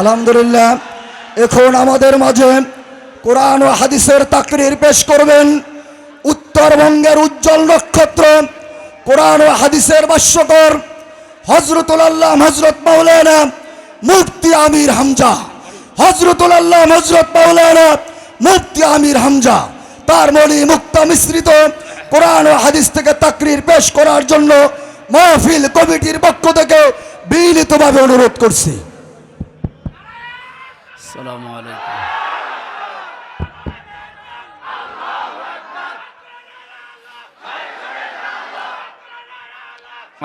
আলহামদুলিল্লাহ, এখন আমাদের মাঝে কোরআন ও হাদিসের তাকরির পেশ করবেন। উত্তরবঙ্গের উজ্জ্বল নক্ষত্র, কোরআন ও হাদিসের ভাষ্যকর হজরতুল আল্লাহ হজরত মাওলানা মুফতি আমির হামজা। হজরতুল আল্লাহ হজরত মাওলানা মুফতি আমির হামজা, তার মনি মুক্তা মিশ্রিত কোরআন ও হাদিস থেকে তাকরির পেশ করার জন্য মাহফিল কমিটির পক্ষ থেকে বিনীতভাবে অনুরোধ করছি। আসসালামু আলাইকুম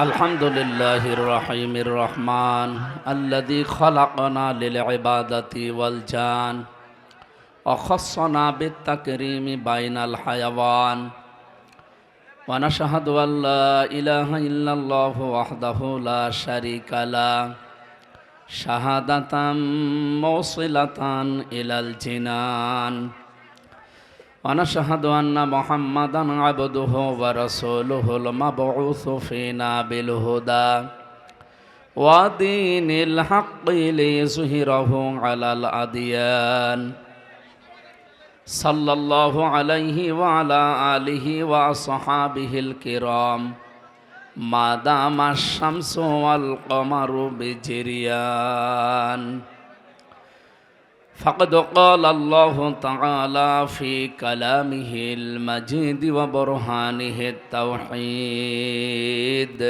الحمد لله الرحيم الرحمن الذي خلقنا للعبادة والجان وخصنا بالتكريم بين الحيوان ونشهد أن لا إله إلا الله وحده لا شريك له شهادة موصلة إلى الجنان ونشهد أن محمدا عبده ورسوله المبعوث فينا بالهدى ودين الحق ليظهره على الأديان صلى الله عليه وعلى آله وأصحابه الكرام ما دام الشمس والقمر بجريان فقد قال الله تعالى في كلامه المجيد وبرهانه التوحيد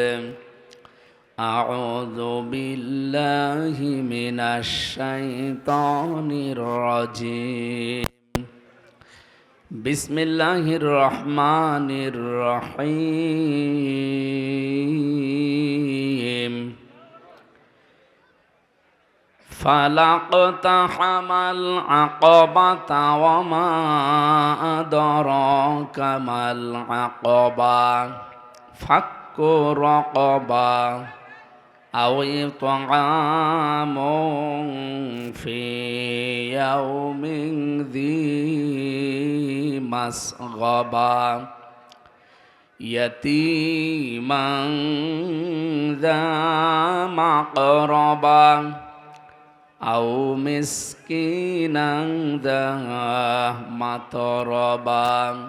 أعوذ بالله من الشيطان الرجيم بسم الله الرحمن الرحيم فلاقتحم العقبة وما أدراك ما العقبة؟ فك رقبة. أو إطعام في يوم ذي مسغبة يتيما ذا مقربة أو مسكينا ذا متربا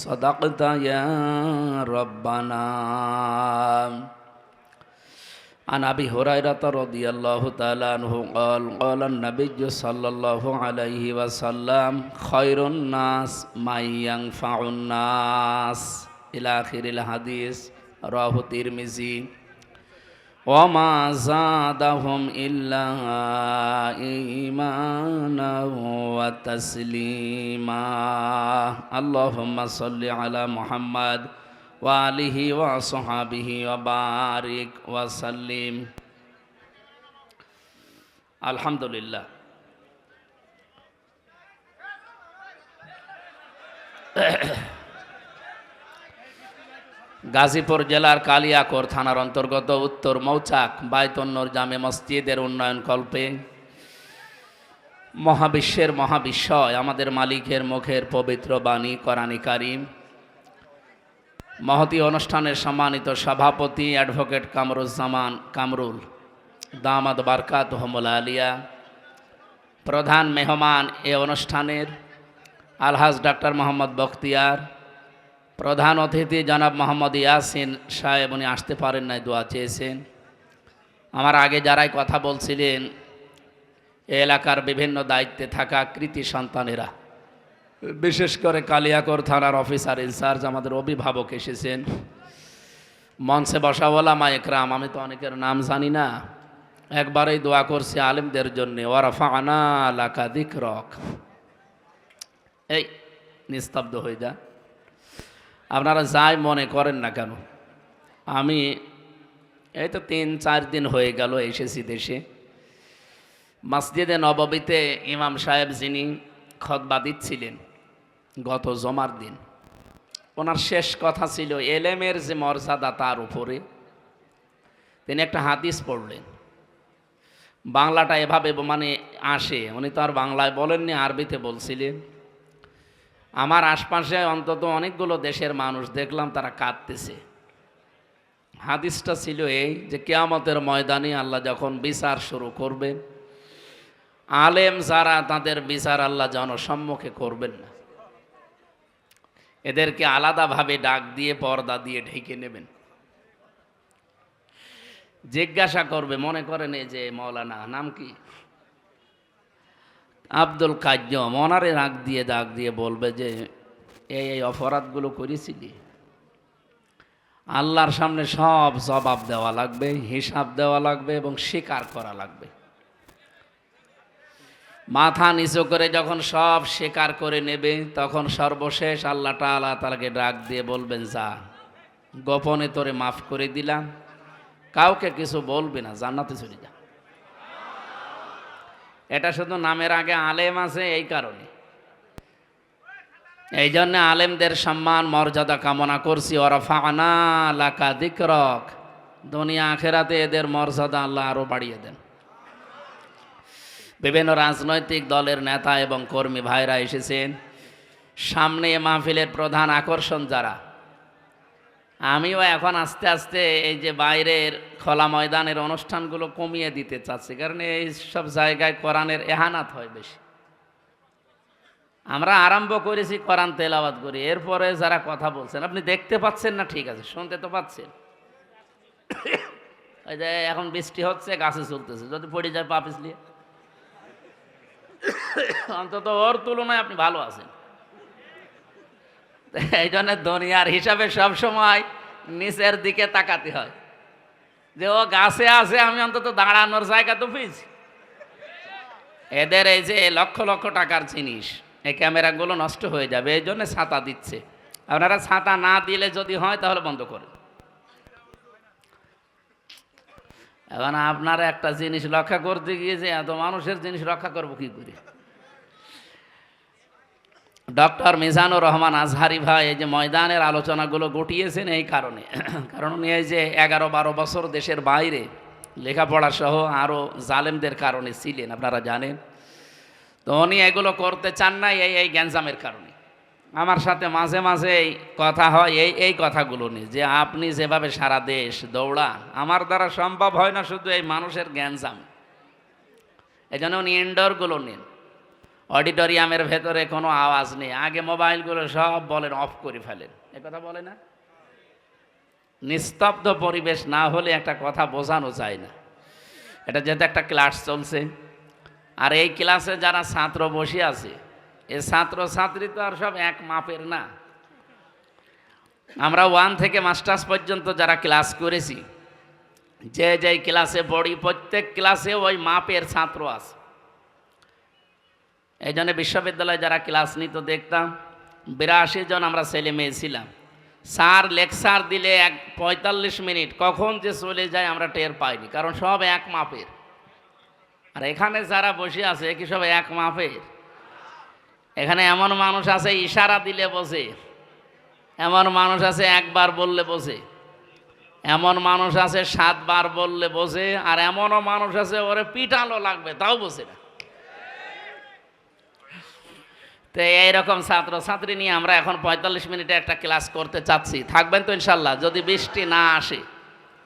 صدقت يا ربنا عن ابي هريره رضي الله تعالى عنه قال قال النبي صلى الله عليه وسلم خير الناس من ينفع الناس الى اخر الحديث رواه الترمذي ওমা জাদাহুম ইল্লা ইমানা ওয়া তাসলিমা আল্লাহুম্মা সাল্লি আলা মুহাম্মাদ ওয়া আলিহি ওয়া সাহাবিহি ওয়া বারিক ওয়া সাল্লিম আলহামদুলিল্লাহ গাজীপুর জেলার কালিয়াকোর থানার অন্তর্গত উত্তর মৌচাক বায়তন্নর জামে মসজিদের উন্নয়ন কল্পে। মহাবিশ্বের মহাবিশ্বয়, আমাদের মালিকের মুখের পবিত্র বাণী করানি কারিম। মহতি অনুষ্ঠানের সম্মানিত সভাপতি অ্যাডভোকেট কামরুজ্জামান কামরুল, দামাদ বারকাত হমুল আলিয়া। প্রধান মেহমান এ অনুষ্ঠানের আলহাজ ডাক্তার মোহাম্মদ বখতিয়ার প্রধান অতিথি জনাব মোহাম্মদ ইয়াসিন সাহেব, উনি আসতে পারেন নাই, দোয়া চেয়েছেন। আমার আগে যারাই কথা বলছিলেন এলাকার বিভিন্ন দায়িত্বে থাকা কৃতি সন্তানেরা, বিশেষ করে কালিয়াকর থানার অফিসার ইনচার্জ আমাদের অভিভাবক এসেছেন। মঞ্চে বসাওয়ালা মা একরাম, আমি তো অনেকের নাম জানি না, একবারেই দোয়া করছি আলিমদের জন্য ওয়ারাফা আনা আলাকা দিক রক এই, নিস্তব্ধ হয়ে যা। আপনারা যাই মনে করেন না কেন? আমি এই তো তিন, চার দিন হয়ে গেল এসেছি দেশে। মসজিদে নববীতে ইমাম সাহেব যিনি খতবা দিচ্ছিলেন গত জমার দিন, ওনার শেষ কথা ছিল, এলেমের যে মর্যাদা তার উপরে। তিনি একটা হাদিস পড়লেন। বাংলাটা এভাবে মানে আসে, উনি তো আর বাংলায় বলেননি, আরবিতে বলছিলেন। আমার আশপাশে অন্তত অনেকগুলো দেশের মানুষ দেখলাম তারা কাঁদতেছে। হাদিসটা ছিল এই যে কেয়ামতের ময়দানে আল্লাহ যখন বিচার শুরু করবেন আলেম যারা তাদের বিচার আল্লাহ জনসম্মুখে করবেন না। এদেরকে আলাদাভাবে ডাক দিয়ে পর্দা দিয়ে ঢেকে নেবেন। জিজ্ঞাসা করবে, মনে করেন এই যে মৌলানা, নাম কি? আব্দুল কাজ্যম ওনারে রাগ দিয়ে ডাক দিয়ে বলবে যে, এই এই অপরাধগুলো করেছিলি? আল্লাহর সামনে সব জবাব দেওয়া লাগবে, হিসাব দেওয়া লাগবে এবং স্বীকার করা লাগবে। মাথা নিচু করে যখন সব স্বীকার করে নেবে, তখন সর্বশেষ আল্লাহ তাআলা তাকে ডাক দিয়ে বলবেন, যা, গোপনে তোরে মাফ করে দিলাম। কাউকে কিছু বলবে না, জান্নাতে চলে যা। এটা শুধু নামের আগে আলেম আছে এই কারণে। এই জন্য আলেমদের সম্মান, মর্যাদা কামনা করছি। ওরফানা লাকা দিকরক। দুনিয়া আখেরাতে এদের মর্যাদা আল্লাহ আরও বাড়িয়ে দেন। বিভিন্ন রাজনৈতিক দলের নেতা এবং কর্মী ভাইরা এসেছেন। সামনে মাহফিলের প্রধান আকর্ষণ যারা আমিও এখন আস্তে আস্তে এই যে বাইরের খোলা ময়দানের অনুষ্ঠানগুলো কমিয়ে দিতে চাচ্ছি, কারণ এই সব জায়গায় কোরআনের এহানাত হয় বেশি। আমরা আরম্ভ করেছি কোরআন তেলাওয়াত করি, এরপরে যারা কথা বলছেন, আপনি দেখতে পাচ্ছেন না? ঠিক আছে, শুনতে তো পাচ্ছেন। ওই যে এখন বৃষ্টি হচ্ছে, গাছে চলতেছে, যদি পড়ে যায় পা পিছলিয়ে অন্তত ওর তুলনায় আপনি ভালো আছেন। এই জন্য দুনিয়ার হিসাবে সবসময় নিচের দিকে তাকাতে হয়। যে ও গাছে আছে, আমি অন্তত দাঁড়ানোর জায়গা তো পেয়েছি। এদের এই যে লক্ষ লক্ষ টাকার জিনিস, এই ক্যামেরাগুলো নষ্ট হয়ে যাবে, এই জন্য ছাতা দিচ্ছে। আপনারা ছাতা না দিলে যদি হয়, তাহলে বন্ধ করে এখন আপনারা একটা জিনিস রক্ষা করতে গিয়ে যে এত মানুষের জিনিস রক্ষা করব কি করে? ডক্টর মিজানুর রহমান আজহারি ভাই, এই যে ময়দানের আলোচনাগুলো গটিয়েছেন এই কারণে। কারণ উনি এই যে এগারো বারো বছর দেশের বাইরে লেখাপড়া সহ আরও জালেমদের কারণে ছিলেন, আপনারা জানেন। তো উনি এগুলো করতে চান না এই এই গ্যাঞ্জামের কারণে। আমার সাথে মাঝে মাঝে কথা হয় এই এই কথাগুলো নিয়ে যে আপনি যেভাবে সারা দেশ দৌড়ান, আমার দ্বারা সম্ভব হয় না শুধু এই মানুষের গ্যাঞ্জাম। এই জন্য উনি ইনডোরগুলো নিন। অডিটোরিয়ামের ভেতরে কোনো আওয়াজ নেই। আগে মোবাইলগুলো সব বলেন, অফ করে ফেলেন। এ কথা বলে না? নিস্তব্ধ পরিবেশ না হলে একটা কথা বোঝানো যায় না। এটা যেহেতু একটা ক্লাস চলছে। আর এই ক্লাসে যারা ছাত্র বসে আছে, এ ছাত্র ছাত্রী তো আর সব এক মাপের না। আমরা ওয়ান থেকে মাস্টার্স পর্যন্ত যারা ক্লাস করেছি, যে যেই ক্লাসে পড়ি, প্রত্যেক ক্লাসে ওই মাপের ছাত্র আছে। এই জন্য বিশ্ববিদ্যালয়ে যারা ক্লাস নিত, দেখতাম বিরাশি জন আমরা ছেলে মেয়ে ছিলাম। স্যার লেকচার দিলে এক পঁয়তাল্লিশ মিনিট, কখন যে চলে যায় আমরা টের পাইনি, কারণ সব এক মাপের। আর এখানে যারা বসে আছে কি সব এক মাপের? এখানে এমন মানুষ আছে, ইশারা দিলে বসে এমন মানুষ আছে, একবার বললে বসে এমন মানুষ আছে, সাতবার বললে বসে আর এমনও মানুষ আছে, ওরে পিটানো লাগবে, তাও বসে না। তো এইরকম ছাত্র, ছাত্রী নিয়ে আমরা এখন পঁয়তাল্লিশ মিনিটে একটা ক্লাস করতে চাচ্ছি। থাকবেন তো ইনশাল্লাহ, যদি বৃষ্টি না আসে,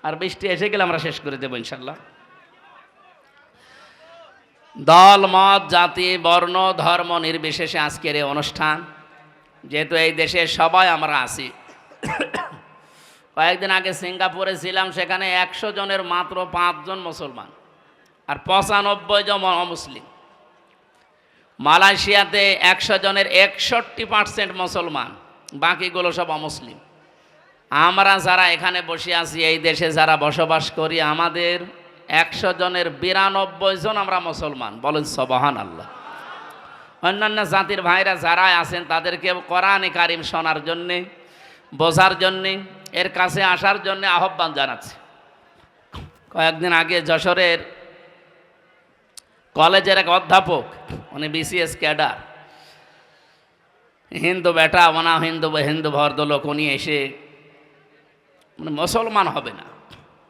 আর বৃষ্টি এসে গেলে আমরা শেষ করে দেবো ইনশাল্লাহ। দল, মত, জাতি, বর্ণ, ধর্ম নির্বিশেষে আজকের এই অনুষ্ঠান। যেহেতু এই দেশে সবাই আমরা আছি। কয়েকদিন আগে সিঙ্গাপুরে ছিলাম, সেখানে একশো জনের মাত্র পাঁচজন মুসলমান, আর পঁচানব্বই জন অমুসলিম। মালয়েশিয়াতে একশো জনের একষট্টি পার্সেন্ট মুসলমান, বাকিগুলো সব অমুসলিম। আমরা যারা এখানে বসে আছি, এই দেশে যারা বসবাস করি, আমাদের একশো জনের বিরানব্বই জন আমরা মুসলমান। বলেন সবহান আল্লাহ অন্যান্য জাতির ভাইরা যারা আছেন, তাদেরকে কোরআনে কারিম শোনার জন্যে, বোঝার জন্যে, এর কাছে আসার জন্যে আহ্বান জানাচ্ছে। কয়েকদিন আগে যশোরের কলেজের এক অধ্যাপক উনি বিসিএস ক্যাডার। হিন্দু বেটা, ওনা হিন্দু হিন্দু ভদ্রলোক, উনি এসে মানে মুসলমান হবে না।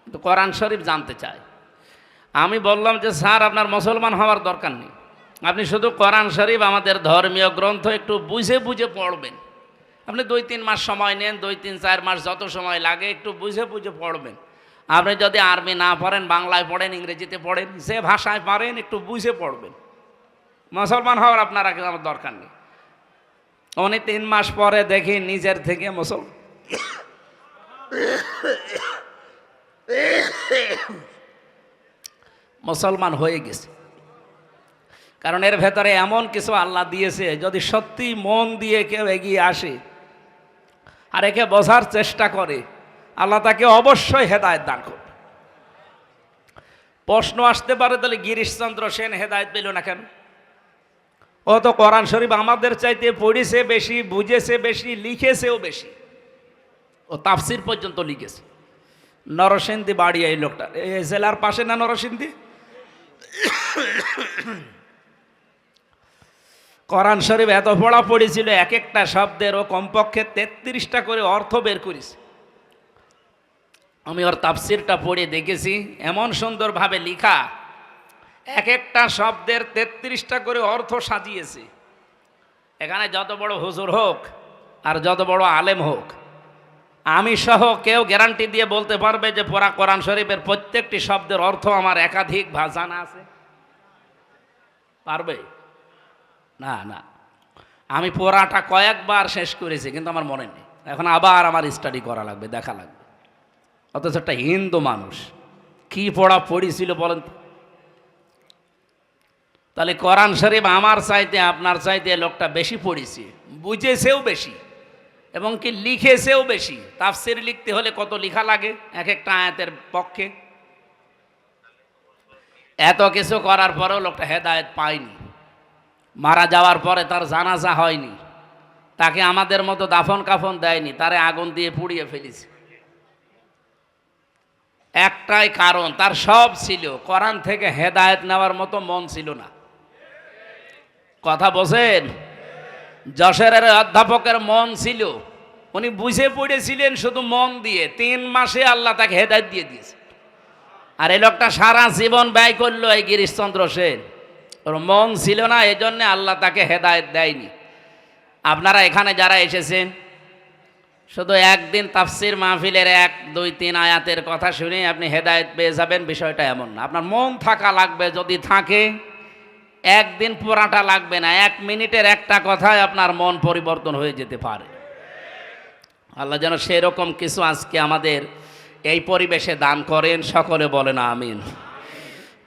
কিন্তু কোরআন শরীফ জানতে চায়। আমি বললাম যে, স্যার, আপনার মুসলমান হওয়ার দরকার নেই। আপনি শুধু কোরআন শরীফ আমাদের ধর্মীয় গ্রন্থ একটু বুঝে বুঝে পড়বেন। আপনি দুই, তিন মাস সময় নেন, দুই, তিন, চার মাস যত সময় লাগে একটু বুঝে বুঝে পড়বেন। আপনি যদি আরবি না পড়েন, বাংলায় পড়েন, ইংরেজিতে পড়েন, যে ভাষায় পারেন, একটু বুঝে পড়বেন। মুসলমান হওয়ার আপনার আগে আমার দরকার নেই। উনি তিন মাস পরে দেখি নিজের থেকে মুসলমান মুসলমান হয়ে গেছে। কারণ এর ভেতরে এমন কিছু আল্লাহ দিয়েছে, যদি সত্যি মন দিয়ে কেউ এগিয়ে আসে, আর একে বোঝার চেষ্টা করে, আল্লাহ তাকে অবশ্যই হেদায়ত দান করবে। প্রশ্ন আসতে পারে তাহলে গিরিশচন্দ্র সেন হেদায়ত পেল না কেন? ও তো কোরআন শরীফ আমাদের চাইতে পড়েছে বেশি, বুঝেছে বেশি, লিখেছেও বেশি। ও তাফসির পর্যন্ত লিখেছে। নরসিংদী বাড়ি এই লোকটা। এই জেলার পাশে না নরসিংদী? কোরআন শরীফ এত পড়া পড়েছিল এক একটা শব্দের ও কমপক্ষে তেত্রিশটা করে অর্থ বের করেছে। আমি ওর তাফসিরটা পড়ে দেখেছি। এমন সুন্দরভাবে লিখা এক একটা শব্দের তেত্রিশটা করে অর্থ সাজিয়েছে। এখানে যত বড় হুজুর হোক আর যত বড় আলেম হোক, আমি সহ কেউ গ্যারান্টি দিয়ে বলতে পারবে যে পড়া কোরআন শরীফের প্রত্যেকটি শব্দের অর্থ আমার একাধিক জানা আছে। পারবে? না না। আমি পড়াটা কয়েকবার শেষ করেছি, কিন্তু আমার মনে নেই। এখন আবার আমার স্টাডি করা লাগবে, দেখা লাগবে। অথচ একটা হিন্দু মানুষ, কি পড়া পড়েছিল বলেন তো? তাহলে কোরআন শরীফ আমার চাইতে, আপনার চাইতে লোকটা বেশি পড়েছে। বুঝেছেও বেশি। এবং কি লিখেছেও বেশি। তাফসির লিখতে হলে কত লেখা লাগে? এক একটা আয়াতের পক্ষে। এত কিছু করার পরেও লোকটা হেদায়ত পায়নি। মারা যাওয়ার পরে তার জানাজা হয়নি। তাকে আমাদের মতো দাফন কাফন দেয়নি। তারে আগুন দিয়ে পুড়িয়ে ফেলেছে। একটাই কারণ, তার সব ছিল। কোরআন থেকে হেদায়ত নেওয়ার মতো মন ছিল না। কথা বোঝেন যশোরের অধ্যাপকের মন ছিল। উনি বুঝে পড়েছিলেন শুধু মন দিয়ে। তিন মাসে আল্লাহ তাকে হেদায়ত দিয়ে দিয়েছে। আর এই লোকটা সারা জীবন ব্যয় করল এই গিরিশচন্দ্র সেন। ওর মন ছিল না এই জন্যে আল্লাহ তাকে হেদায়ত দেয়নি। আপনারা এখানে যারা এসেছেন, শুধু একদিন তাফসির মাহফিলের এক, দুই, তিন আয়াতের কথা শুনে আপনি হেদায়েত পেয়ে যাবেন, বিষয়টা এমন না। আপনার মন থাকা লাগবে, যদি থাকে একদিন পোড়াটা লাগবে না, এক মিনিটের একটা কথায় আপনার মন পরিবর্তন হয়ে যেতে পারে। আল্লাহ যেন সেরকম কিছু আজকে আমাদের এই পরিবেশে দান করেন, সকলে বলেন আমিন।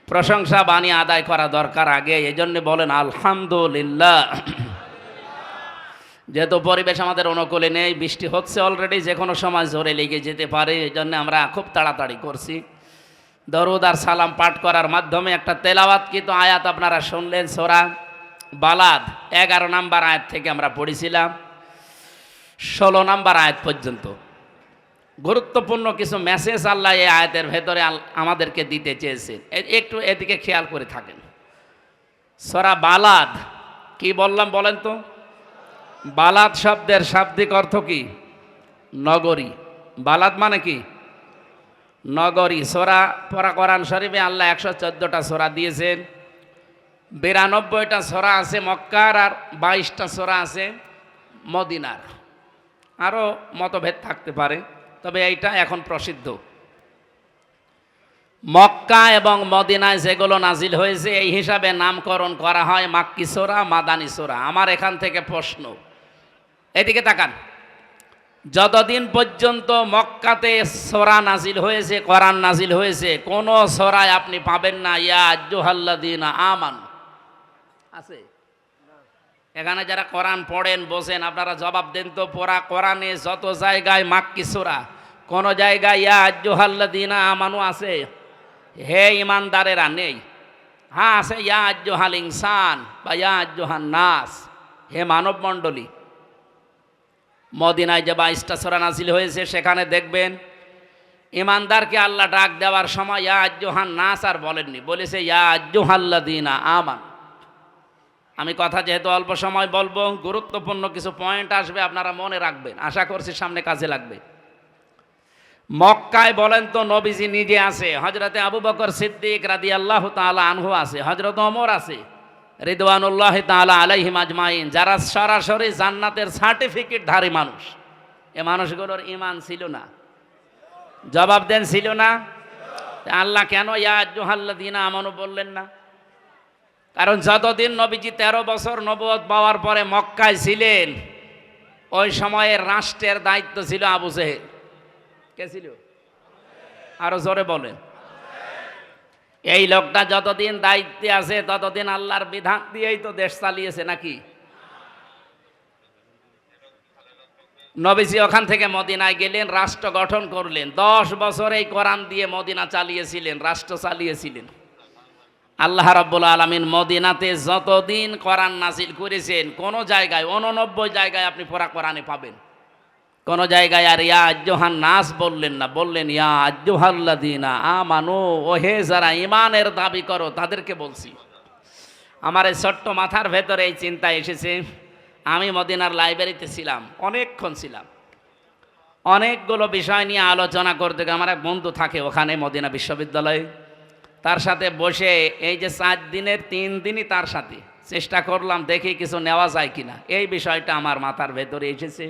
প্রশংসা বাণী আদায় করা দরকার আগে এই জন্য বলেন আলহামদুলিল্লাহ। যেহেতু পরিবেশ আমাদের অনুকূলে নেই, বৃষ্টি হচ্ছে অলরেডি যে কোনো সময় জোরে লেগে যেতে পারে এই জন্য আমরা খুব তাড়াতাড়ি করছি। দরুদ আর সালাম পাঠ করার মাধ্যমে একটা তেলাওয়াত কিন্তু আয়াত আপনারা শুনলেন সোরা বালাদ। এগারো নাম্বার আয়াত থেকে আমরা পড়েছিলাম। ষোলো নাম্বার আয়াত পর্যন্ত। গুরুত্বপূর্ণ কিছু মেসেজ আল্লাহ এই আয়াতের ভেতরে আমাদেরকে দিতে চেয়েছেন। একটু এদিকে খেয়াল করে থাকেন। সরা বালাদ, কি বললাম বলেন তো? বালাদ শব্দের শাব্দিক অর্থ কি? নগরী। বালাদ মানে কি? নগরী সোরা, পরা কোরআন শরীফে আল্লাহ একশো চোদ্দোটা সোরা দিয়েছেন। বিরানব্বইটা সোরা আছে মক্কার আর বাইশটা সোরা আছে মদিনার। আরও মতভেদ থাকতে পারে, তবে এইটা এখন প্রসিদ্ধ। মক্কা এবং মদিনায় যেগুলো নাজিল হয়েছে, এই হিসাবে নামকরণ করা হয় মাক্কি সোরা, মাদানি সোরা। আমার এখান থেকে প্রশ্ন। এদিকে তাকান। যতদিন পর্যন্ত মক্কাতে সোরা নাজিল হয়েছে, কোরআন নাজিল হয়েছে, কোন সোরায় আপনি পাবেন না, ইয়া আজ্জুহাল্লাদিন আমান। আছে? এখানে যারা কোরআন পড়েন বসেন আপনারা জবাব দেন তো পড়া কোরআনে যত জায়গায় মাক্কি সোরা, কোন জায়গায় ইয়া আজ্জুহাল্লাদিনা আমানু আছে? হে ইমানদারেরা, নেই। হ্যাঁ আছে ইয়া আজ্জুহাল ইনসান বা ইয়া আজ্জুহান নাস। হে মানব মণ্ডলী মদিনায় যে বাইশটা সোরা নাজিল হয়েছে, সেখানে দেখবেন ইমানদারকে আল্লাহ ডাক দেওয়ার সময়, ইয়া আজ্জোহান নাস, আর বলেননি। বলেছে ইয়া আজ্জোহাল্লা দিনা আমান। আমি কথা যেহেতু অল্প সময় বলব, গুরুত্বপূর্ণ কিছু পয়েন্ট আসবে, আপনারা মনে রাখবেন। আশা করছি সামনে কাজে লাগবে। মক্কায় বলেন তো, নবীজি নিজে আছে হজরতে আবু বকর সিদ্দিক রাদি আল্লাহ তালা আনহু আছে হজরত অমর আছে। রিদওয়ানুল্লাহ তালা আলাইহিম আজমাইন, যারা সরাসরি জান্নাতের সার্টিফিকেট ধারী মানুষ। এ মানুষগুলোর ইমান ছিল না। জবাব দেন, ছিল না? আল্লাহ কেন ইয়াজুহাল্লাদিনা আমানু বললেন না? কারণ যতদিন নবীজি তেরো বছর নবদ পাওয়ার পরে মক্কায় ছিলেন, ওই সময়ের রাষ্ট্রের দায়িত্ব ছিল আবু সেহেল কে ছিল? আরও জোরে বলেন। এই লোকটা যতদিন দায়িত্বে আছে, ততদিন আল্লাহর বিধান দিয়েই তো দেশ চালিয়েছে নাকি? নবীজি ওখান থেকে মদিনায় গেলেন, রাষ্ট্র গঠন করলেন। দশ বছর এই কোরআন দিয়ে মদিনা চালিয়েছিলেন, রাষ্ট্র চালিয়েছিলেন। আল্লাহ রাব্বুল আলমিন মদিনাতে যতদিন কোরআন নাজিল করেছেন, কোন জায়গায় উননব্বই জায়গায় আপনি পড়া কোরআনে পাবেন। কোন জায়গায় আর ইয়া আজ্জোহান নাস বললেন না, বললেন, ইয়া আজ্জোহাল্লাদিনা আমানু, ওহে যারা ইমানের দাবি করো, তাদেরকে বলছি। আমার এই ছোট্ট মাথার ভেতরে এই চিন্তা এসেছে। আমি মদিনার লাইব্রেরিতে ছিলাম, অনেকক্ষণ ছিলাম। অনেকগুলো বিষয় নিয়ে আলোচনা করতে আমার এক বন্ধু থাকে ওখানে মদিনা বিশ্ববিদ্যালয়ে। তার সাথে বসে এই যে চার দিনের, তিন দিনই তার সাথে। চেষ্টা করলাম, দেখি কিছু নেওয়া যায় কিনা। এই বিষয়টা আমার মাথার ভেতরে এসেছে।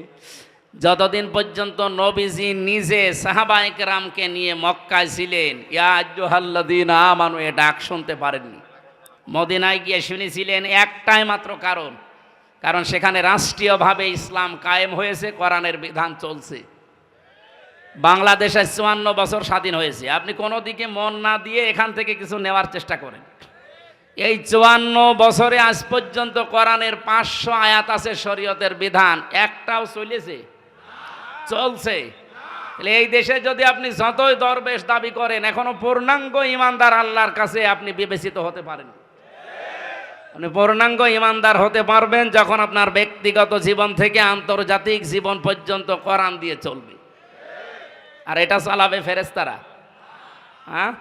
যতদিন পর্যন্ত নবীজি নিজে সাহাবাইক রামকে নিয়ে মক্কায় ছিলেন ইয়াজুহাল্লাদিন আমানু, এ ডাক শুনতে পারেননি। মদিনায় গিয়ে শুনেছিলেন একটাই মাত্র কারণ কারণ সেখানে রাষ্ট্রীয়ভাবে ইসলাম কায়েম হয়েছে, কোরআনের বিধান চলছে। বাংলাদেশে চুয়ান্ন বছর স্বাধীন হয়েছে। আপনি কোনো দিকে মন না দিয়ে এখান থেকে কিছু নেওয়ার চেষ্টা করেন। এই চুয়ান্ন বছরে আজ পর্যন্ত কোরআনের পাঁচশো আয়াত আছে শরীয়তের বিধান, একটাও চলেছে। চলছে। তাহলে এই দেশে যদি আপনি যতই দরবেশ দাবি করেন, এখনও পূর্ণাঙ্গ ইমানদার আল্লাহর কাছে আপনি বিবেচিত হতে পারেন। আপনি পূর্ণাঙ্গ ইমানদার হতে পারবেন যখন আপনার ব্যক্তিগত জীবন থেকে আন্তর্জাতিক জীবন পর্যন্ত কোরআন দিয়ে চলবে। আর এটা চালাবে ফেরেস্তারা হ্যাঁ?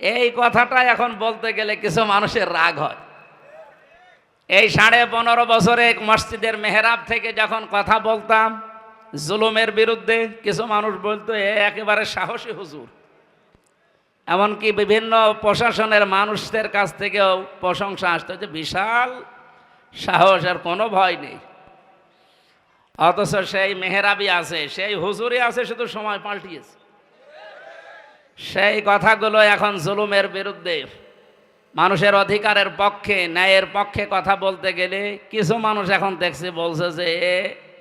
এই কথাটা এখন বলতে গেলে কিছু মানুষের রাগ হয়। এই সাড়ে পনেরো বছরে মসজিদের মেহরাব থেকে যখন কথা বলতাম জুলুমের বিরুদ্ধে কিছু মানুষ বলতো, এ একেবারে সাহসী হুজুর। এমনকি বিভিন্ন প্রশাসনের মানুষদের কাছ থেকেও প্রশংসা আসতো যে বিশাল সাহস, আর কোনো ভয় নেই। অথচ সেই মেহরাবি আছে, সেই হুজুরি আছে, শুধু সময় পাল্টিয়েছে। সেই কথাগুলো এখন জুলুমের বিরুদ্ধে। মানুষের অধিকারের পক্ষে, ন্যায়ের পক্ষে কথা বলতে গেলে কিছু মানুষ এখন দেখছে, বলছে যে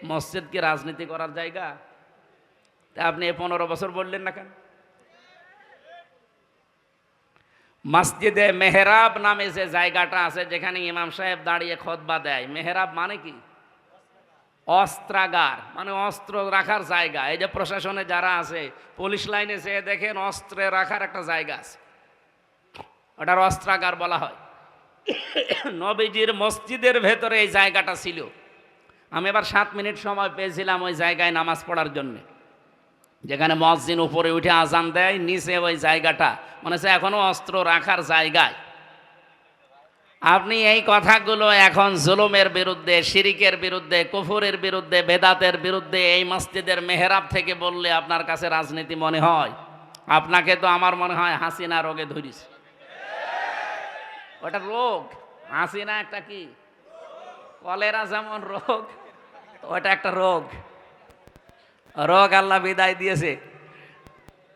এ মসজিদ কি রাজনীতি করার জায়গা? তা আপনি এ পনেরো বছর বললেন না কেন? মসজিদে মেহরাব নামে যে জায়গাটা আছে, যেখানে ইমাম সাহেব দাঁড়িয়ে খতবা দেয়, মেহরাব মানে কি? অস্ত্রাগার মানে অস্ত্র রাখার জায়গা। এই যে প্রশাসনে যারা আছে, পুলিশ লাইনে যে দেখেন অস্ত্রে রাখার একটা জায়গা আছে। ওটার অস্ত্রাগার বলা হয়। নবীজির মসজিদের ভেতরে এই জায়গাটা ছিল। আমি এবার সাত মিনিট সময় পেয়েছিলাম ওই জায়গায় নামাজ পড়ার জন্যে। যেখানে মসজিদ উপরে উঠে আজান দেয়, নিচে ওই জায়গাটা। মনে হচ্ছে এখনও অস্ত্র রাখার জায়গায়। আপনি এই কথাগুলো এখন জুলুমের বিরুদ্ধে, শিরিকের বিরুদ্ধে, কুফুরের বিরুদ্ধে, বেদাতের বিরুদ্ধে, এই মসজিদের মেহরাব থেকে বললে আপনার কাছে রাজনীতি মনে হয়? আপনাকে তো আমার মনে হয় হাসিনা রোগে ধরিস ওটা রোগ। হাসিনা একটা কি? কলেরা যেমন রোগ ওটা একটা রোগ। রোগ আল্লাহ বিদায় দিয়েছে।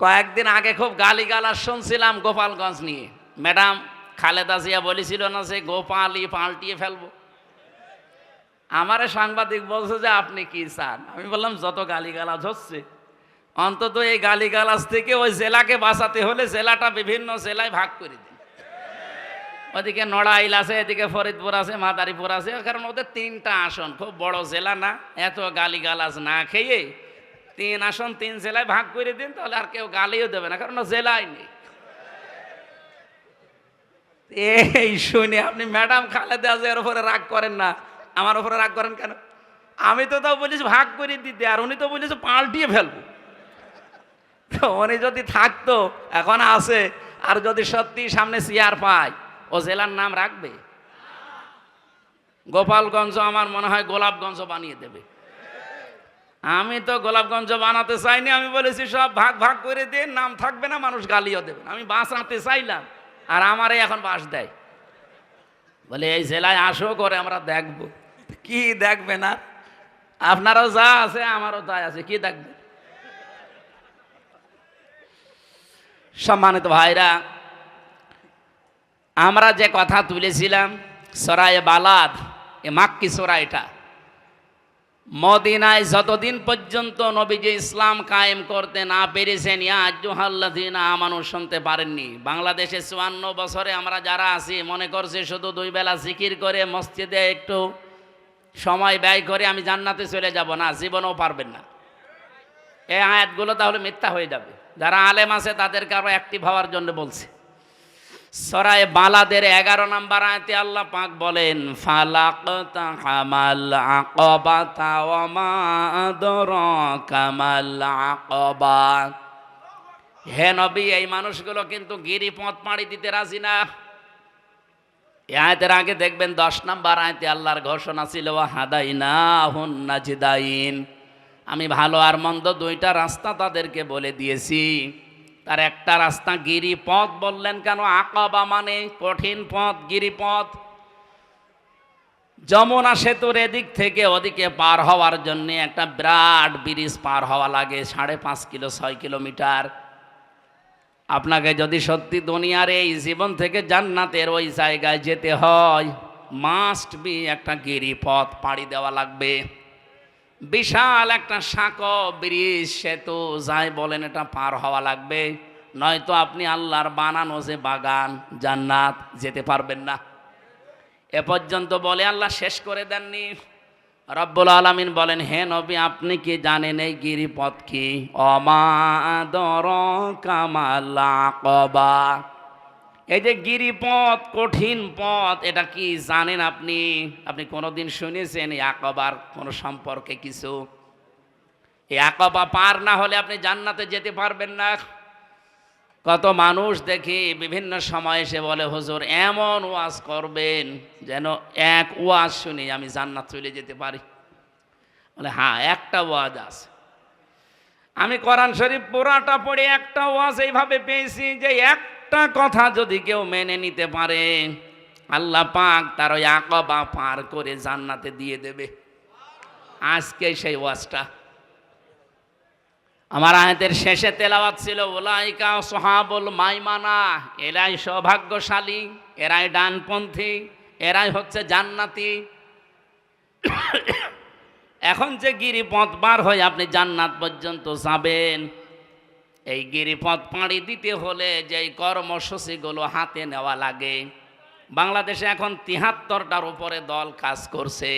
কয়েকদিন আগে খুব গালিগালাজ শুনছিলাম গোপালগঞ্জ নিয়ে। ম্যাডাম খালেদা জিয়া বলেছিল না যে গোপালই পাল্টিয়ে ফেলব। আমারে সাংবাদিক বলছে যে আপনি কি চান? আমি বললাম, যত গালিগালাজ হচ্ছে, অন্তত এই গালিগালাজ থেকে ওই জেলাকে বাঁচাতে হলে জেলাটা বিভিন্ন জেলায় ভাগ করে দিন ওদিকে নড়াইল আছে, এদিকে ফরিদপুর আছে, মাদারীপুর আছে কারণ ওদের তিনটা আসন। খুব বড় জেলা না, এত গালিগালাজ না খেয়ে তিন আসন, তিন জেলায় ভাগ করে দিন, তাহলে আর কেউ গালিও দেবে না, কারণ জেলায় নেই। এই শুনে আপনি ম্যাডাম খালেদা জিয়ার উপরে রাগ করেন না, আমার উপরে রাগ করেন কেন? আমি তো তাও বলেছি ভাগ করে দিতে, আর উনি তো বলেছে পাল্টিয়ে ফেলব। উনি যদি থাকতো, এখন আছে, আর যদি সত্যি সামনে চেয়ার পায় ও জেলার নাম রাখবে? গোপালগঞ্জ আমার মনে হয় গোলাপগঞ্জ বানিয়ে দেবে। আমি তো গোলাপগঞ্জ বানাতে চাইনি, আমি বলেছি সব ভাগ ভাগ করে দিয়ে নাম থাকবে না, মানুষ গালিও দেবে। আমি আনতে চাইলাম, আর আমারে এখন বাস দেয়। বলে, এই জেলায় আসো করে আমরা দেখব। কি দেখবে না? আপনারও যা আছে, আমারও তাই আছে, কি দেখবে? সম্মানিত ভাইরা আমরা যে কথা তুলেছিলাম, সরায় বালাদ, এ মাক্কি সরাইটা মদিনায় যতদিন পর্যন্ত নবীজি ইসলাম কায়েম করতে না পেরেছেন ইয়াজুহাল্লাদিন আমানু, শুনতে পারেননি। বাংলাদেশে চুয়ান্ন বছরে আমরা যারা আছি, মনে করছে শুধু দুই বেলা জিকির করে মসজিদে একটু সময় ব্যয় করে আমি জান্নাতে চলে যাব না, জীবনেও পারবেন না। এই আয়াতগুলো তাহলে মিথ্যা হয়ে যাবে। যারা আলেম আছে, তাদেরকে আরও অ্যাক্টিভ হওয়ার জন্য বলছে। সরায় বালাদের এগারো নাম্বার আয়তে আল্লাহ পাক বলেন ফালাক হামাল আকবা কামাল আকবা। হে নবী, এই মানুষগুলো কিন্তু গিরিপথ পাড়ি দিতে রাজি না। এই আয়তের আগে দেখবেন দশ নাম্বার আয়তে আল্লাহর ঘোষণা ছিল হাদাইনা হুন নাজিদাইন। আমি ভালো আর মন্দ দুইটা রাস্তা তাদেরকে বলে দিয়েছি। তার একটা রাস্তা গিরিপথ বললেন কেন? আকাবা মানে কঠিন পথ, গিরিপথ। যমুনা সেতুর এদিক থেকে ওদিকে পার হওয়ার জন্য একটা বিরাট ব্রিজ পার হওয়া লাগে, সাড়ে পাঁচ কিলো, ছয় কিলোমিটার। আপনাকে যদি সত্যি দুনিয়ার এই জীবন থেকে জান্নাতের ওই জায়গায় যেতে হয় মাস্ট বি একটা গিরিপথ পাড়ি দেওয়া লাগবে। বিশাল একটা সাঁক ব্রিজ সেতু যাই বলেন এটা পার হওয়া লাগবে। নয়তো আপনি আল্লাহর বানানো যে বাগান, জান্নাত, যেতে পারবেন না। এ পর্যন্ত বলে আল্লাহ শেষ করে দেননি। রব্বুল আলমিন বলেন, হে নবী, আপনি কি জানেন এই গিরিপথ কি? অমাদর কামালা কবা এই যে গিরিপথ, কঠিন পথ, এটা কি জানেন আপনি? আপনি কোনোদিন শুনেছেন এই আকবার কোনো সম্পর্কে কিছু? এই আকবা পার না হলে আপনি জান্নাতে যেতে পারবেন না। কত মানুষ দেখি বিভিন্ন সময় এসে বলে, হুজুর, এমন ওয়াজ করবেন যেন এক ওয়াজ শুনি আমি জান্নাত চলে যেতে পারি। বলে হ্যাঁ একটা ওয়াজ আছে। আমি কোরআন শরীফ পুরাটা পড়ে একটা ওয়াজ এইভাবে পেয়েছি যে একটা কথা যদি কেউ মেনে নিতে পারে, আল্লাহ পাক তার ওই আকবা পার করে জান্নাতে দিয়ে দেবে। আজকে সেই ওয়াজটা। আমার আয়াতের শেষে তেলাওয়াত ছিল ওলাইকা সোহাবুল মাইমানা, এরাই সৌভাগ্যশালী, এরাই ডানপন্থী, এরাই হচ্ছে জান্নাতি। এখন যে গিরিপথ বার হয়ে আপনি জান্নাত পর্যন্ত যাবেন এই গিরিপথ পাড়ি দিতে হলে যে এই কর্মসূচিগুলো হাতে নেওয়া লাগে। বাংলাদেশে এখন তিহাত্তরটার উপরে দল কাজ করছে।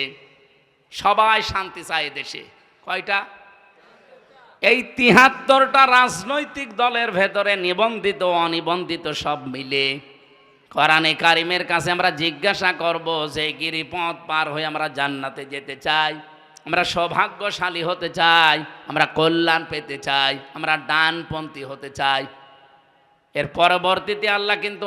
সবাই শান্তি চায় দেশে। কয়টা? এই তিহাত্তরটা রাজনৈতিক দলের ভেতরে নিবন্ধিত, অনিবন্ধিত সব মিলে। কোরআনে কারিমের কাছে আমরা জিজ্ঞাসা করব, যে গিরিপথ পার হয়ে আমরা জান্নাতে যেতে চাই? আমরা সৌভাগ্যশালী হতে চাই, আমরা কল্যাণ পেতে চাই, আমরা ডানপন্থী হতে চাই। এর পরবর্তীতে আল্লাহ কিন্তু